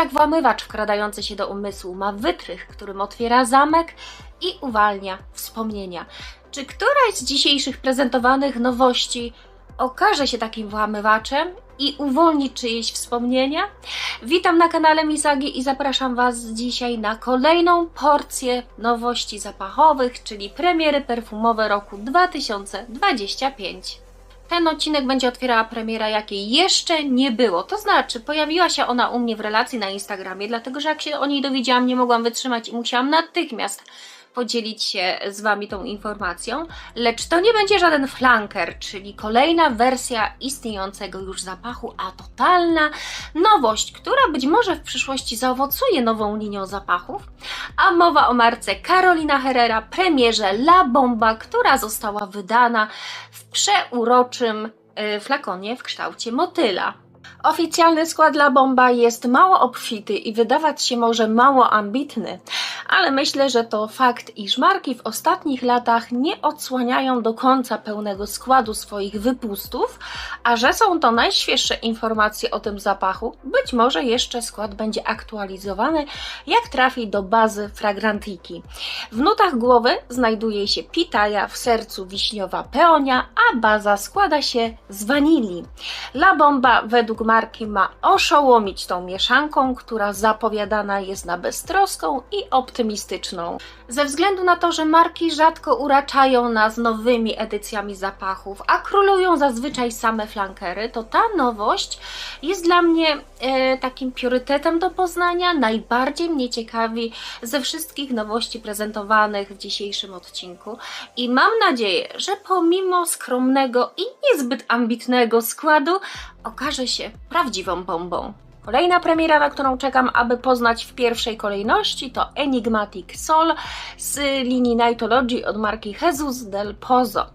jak włamywacz wkradający się do umysłu, ma wytrych, którym otwiera zamek i uwalnia wspomnienia. Czy któraś z dzisiejszych prezentowanych nowości okaże się takim włamywaczem i uwolni czyjeś wspomnienia? Witam na kanale Misagi i zapraszam Was dzisiaj na kolejną porcję nowości zapachowych, czyli premiery perfumowe roku 2025. Ten odcinek będzie otwierała premiera, jakiej jeszcze nie było. To znaczy, pojawiła się ona u mnie w relacji na Instagramie, dlatego że jak się o niej dowiedziałam, nie mogłam wytrzymać i musiałam natychmiast podzielić się z Wami tą informacją. Lecz to nie będzie żaden flanker, czyli kolejna wersja istniejącego już zapachu, a totalna nowość, która być może w przyszłości zaowocuje nową linią zapachów. A mowa o marce Carolina Herrera, premierze La Bomba, która została wydana w przeuroczym y, flakonie w kształcie motyla. Oficjalny skład La Bomba jest mało obfity i wydawać się może mało ambitny, ale myślę, że to fakt, iż marki w ostatnich latach nie odsłaniają do końca pełnego składu swoich wypustów, a że są to najświeższe informacje o tym zapachu, być może jeszcze skład będzie aktualizowany, jak trafi do bazy Fragrantiki. W nutach głowy znajduje się pitaja, w sercu wiśniowa peonia, a baza składa się z wanilii. La Bomba według marki ma oszołomić tą mieszanką, która zapowiadana jest na beztroską i optymistyczną. Ze względu na to, że marki rzadko uraczają nas nowymi edycjami zapachów, a królują zazwyczaj same flankery, to ta nowość jest dla mnie e, takim priorytetem do poznania. Najbardziej mnie ciekawi ze wszystkich nowości prezentowanych w dzisiejszym odcinku i mam nadzieję, że pomimo skromnego i niezbyt ambitnego składu okaże się prawdziwą bombą. Kolejna premiera, na którą czekam, aby poznać w pierwszej kolejności, to Enigmatic Soul z linii Nightology od marki Jesus del Pozo.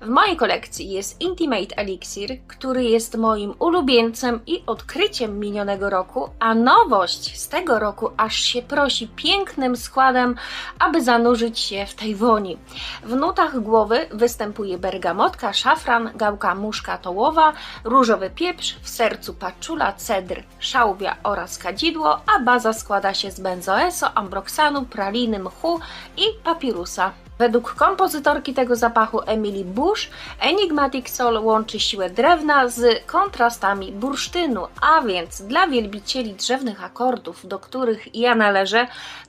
W mojej kolekcji jest Intimate Elixir, który jest moim ulubieńcem i odkryciem minionego roku, a nowość z tego roku aż się prosi pięknym składem, aby zanurzyć się w tej woni. W nutach głowy występuje bergamotka, szafran, gałka muszka tołowa, różowy pieprz, w sercu paczula, cedr, szałwia oraz kadzidło, a baza składa się z benzoeso, ambroksanu, praliny, mchu i papirusa. Według kompozytorki tego zapachu Emily Bush, Enigmatic Soul łączy siłę drewna z kontrastami bursztynu, a więc dla wielbicieli drzewnych akordów, do których ja należę,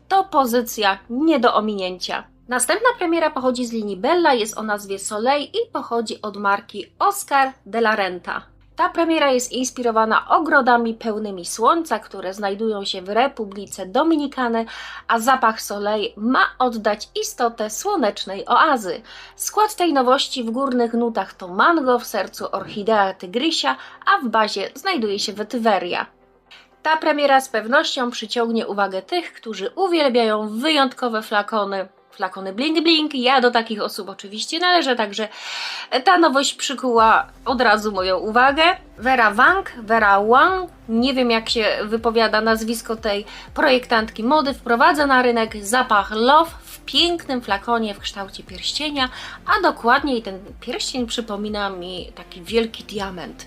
to pozycja nie do ominięcia. Następna premiera pochodzi z linii Bella, jest o nazwie Soleil i pochodzi od marki Oscar de la Renta. Ta premiera jest inspirowana ogrodami pełnymi słońca, które znajdują się w Republice Dominikany, a zapach Soleil ma oddać istotę słonecznej oazy. Skład tej nowości w górnych nutach to mango, w sercu orchidea tygrysia, a w bazie znajduje się wetyweria. Ta premiera z pewnością przyciągnie uwagę tych, którzy uwielbiają wyjątkowe flakony, flakony blink blink. Ja do takich osób oczywiście należę, także ta nowość przykuła od razu moją uwagę. Vera Wang, Vera Wang, nie wiem jak się wypowiada nazwisko tej projektantki mody, wprowadza na rynek zapach Love pięknym flakonie w kształcie pierścienia, a dokładniej ten pierścień przypomina mi taki wielki diament.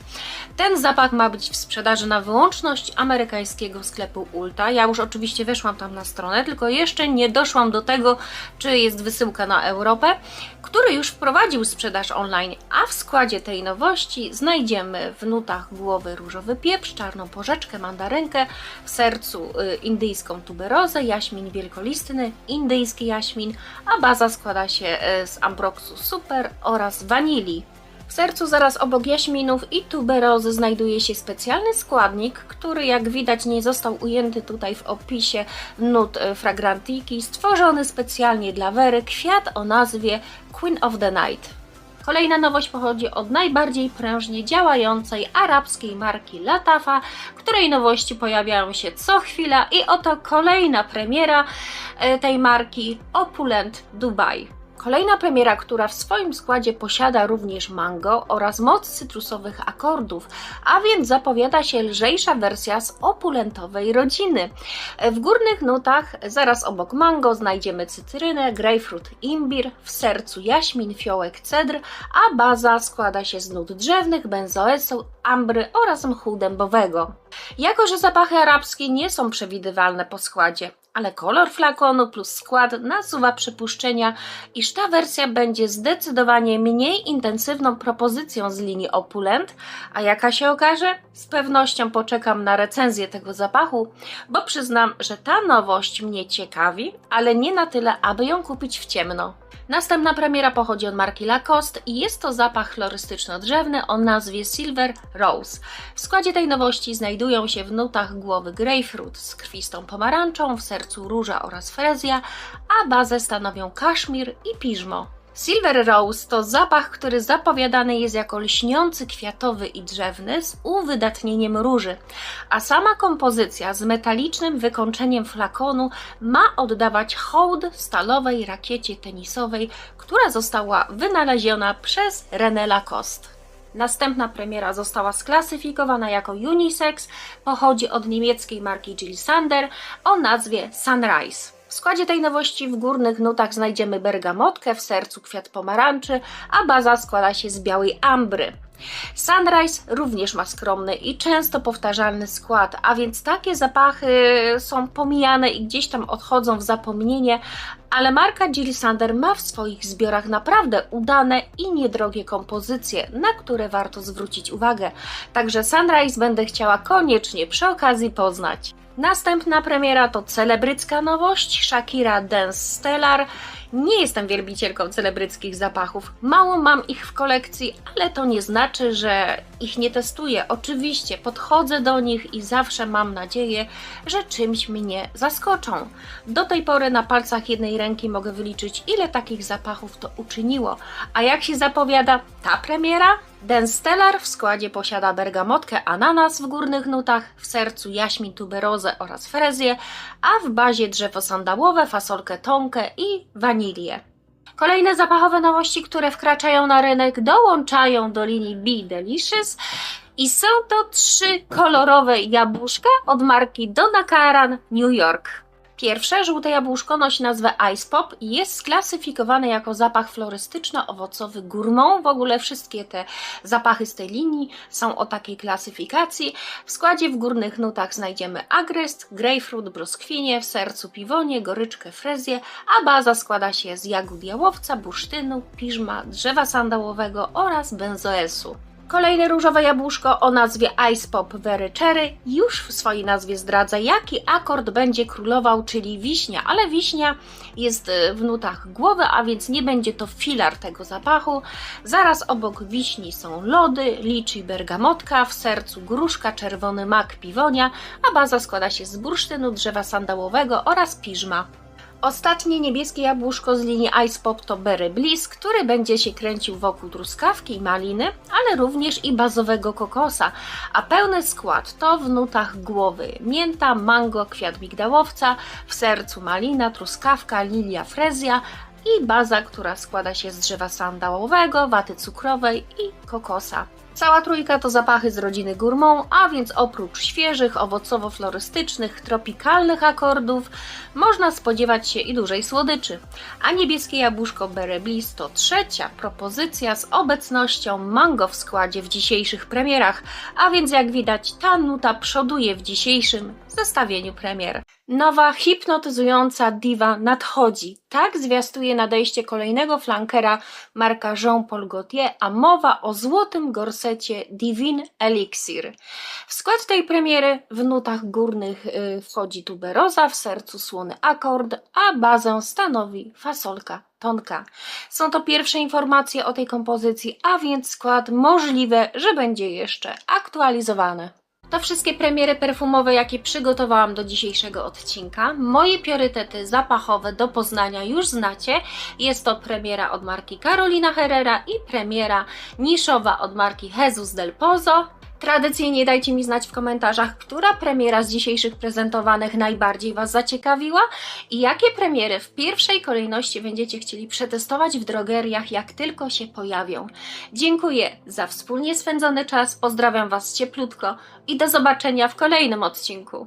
Ten zapach ma być w sprzedaży na wyłączność amerykańskiego sklepu Ulta. Ja już oczywiście weszłam tam na stronę, tylko jeszcze nie doszłam do tego, czy jest wysyłka na Europę, który już wprowadził sprzedaż online, a w składzie tej nowości znajdziemy w nutach głowy różowy pieprz, czarną porzeczkę, mandarynkę, w sercu y, indyjską tuberozę, jaśmin wielkolistny, indyjski jaśmin, a baza składa się y, z ambroksu super oraz wanilii. W sercu zaraz obok jaśminów i tuberozy znajduje się specjalny składnik, który jak widać nie został ujęty tutaj w opisie nut y, fragrantiki, stworzony specjalnie dla Wery kwiat o nazwie Queen of the Night. Kolejna nowość pochodzi od najbardziej prężnie działającej arabskiej marki Latafa, której nowości pojawiają się co chwila i oto kolejna premiera e, tej marki Opulent Dubai. Kolejna premiera, która w swoim składzie posiada również mango oraz moc cytrusowych akordów, a więc zapowiada się lżejsza wersja z opulentowej rodziny. W górnych nutach, zaraz obok mango, znajdziemy cytrynę, grapefruit, imbir, w sercu jaśmin, fiołek, cedr, a baza składa się z nut drzewnych, benzoesu, ambry oraz mchu dębowego. Jako, że zapachy arabskie nie są przewidywalne po składzie, ale kolor flakonu plus skład nasuwa przypuszczenia, iż ta wersja będzie zdecydowanie mniej intensywną propozycją z linii opulent, a jaka się okaże? Z pewnością poczekam na recenzję tego zapachu, bo przyznam, że ta nowość mnie ciekawi, ale nie na tyle, aby ją kupić w ciemno. Następna premiera pochodzi od marki Lacoste i jest to zapach florystyczno-drzewny o nazwie Silver Rose. W składzie tej nowości znajdują się w nutach głowy grapefruit z krwistą pomarańczą, w sercu róża oraz frezja, a bazę stanowią kaszmir i piżmo. Silver Rose to zapach, który zapowiadany jest jako lśniący kwiatowy i drzewny z uwydatnieniem róży, a sama kompozycja z metalicznym wykończeniem flakonu ma oddawać hołd stalowej rakiecie tenisowej, która została wynaleziona przez René Lacoste. Następna premiera została sklasyfikowana jako unisex, pochodzi od niemieckiej marki Jill Sander o nazwie Sunrise. Składzie tej nowości w górnych nutach znajdziemy bergamotkę, w sercu kwiat pomarańczy, a baza składa się z białej ambry. Sunrise również ma skromny i często powtarzalny skład, a więc takie zapachy są pomijane i gdzieś tam odchodzą w zapomnienie, ale marka Jill Sander ma w swoich zbiorach naprawdę udane i niedrogie kompozycje, na które warto zwrócić uwagę. Także Sunrise będę chciała koniecznie przy okazji poznać. Następna premiera to celebrycka nowość Shakira Dance Stellar. Nie jestem wielbicielką celebryckich zapachów. Mało mam ich w kolekcji, ale to nie znaczy, że ich nie testuję. Oczywiście podchodzę do nich i zawsze mam nadzieję, że czymś mnie zaskoczą. Do tej pory na palcach jednej ręki mogę wyliczyć, ile takich zapachów to uczyniło. A jak się zapowiada ta premiera? Den Stellar w składzie posiada bergamotkę ananas w górnych nutach, w sercu jaśmin tuberozę oraz frezję, a w bazie drzewo sandałowe, fasolkę tonkę i wanilię. Kolejne zapachowe nowości, które wkraczają na rynek, dołączają do linii Be Delicious i są to trzy kolorowe jabłuszka od marki Donna Karan New York. Pierwsze, żółte jabłuszko, nosi nazwę Ice Pop i jest sklasyfikowane jako zapach florystyczno-owocowy gourmand. W ogóle wszystkie te zapachy z tej linii są o takiej klasyfikacji. W składzie w górnych nutach znajdziemy agrest, grapefruit, broskwinie, w sercu piwonie, goryczkę, frezję, a baza składa się z jagód jałowca, bursztynu, piżma, drzewa sandałowego oraz benzoesu. Kolejne różowe jabłuszko o nazwie Ice Pop Very Cherry już w swojej nazwie zdradza, jaki akord będzie królował, czyli wiśnia, ale wiśnia jest e, w nutach głowy, a więc nie będzie to filar tego zapachu. Zaraz obok wiśni są lody, liczy bergamotka, w sercu gruszka, czerwony mak, piwonia, a baza składa się z bursztynu, drzewa sandałowego oraz piżma. Ostatnie niebieskie jabłuszko z linii Ice Pop to Berry Bliss, który będzie się kręcił wokół truskawki i maliny, ale również i bazowego kokosa, a pełny skład to w nutach głowy mięta, mango, kwiat migdałowca, w sercu malina, truskawka, lilia, frezja, i baza, która składa się z drzewa sandałowego, waty cukrowej i kokosa. Cała trójka to zapachy z rodziny gourmand, a więc oprócz świeżych, owocowo-florystycznych, tropikalnych akordów, można spodziewać się i dużej słodyczy. A niebieskie jabłuszko Berry Bliss to trzecia propozycja z obecnością mango w składzie w dzisiejszych premierach, a więc jak widać ta nuta przoduje w dzisiejszym zestawieniu premier. Nowa hipnotyzująca diva nadchodzi. Tak zwiastuje nadejście kolejnego flankera marka Jean-Paul Gaultier, a mowa o złotym gorsecie Divine Elixir. W skład tej premiery w nutach górnych y, wchodzi tuberoza, w sercu słony akord, a bazę stanowi fasolka tonka. Są to pierwsze informacje o tej kompozycji, a więc skład możliwe, że będzie jeszcze aktualizowany. To wszystkie premiery perfumowe, jakie przygotowałam do dzisiejszego odcinka. Moje priorytety zapachowe do poznania już znacie. Jest to premiera od marki Carolina Herrera i premiera niszowa od marki Jesus del Pozo. Tradycyjnie dajcie mi znać w komentarzach, która premiera z dzisiejszych prezentowanych najbardziej Was zaciekawiła i jakie premiery w pierwszej kolejności będziecie chcieli przetestować w drogeriach, jak tylko się pojawią. Dziękuję za wspólnie spędzony czas, pozdrawiam Was cieplutko i do zobaczenia w kolejnym odcinku.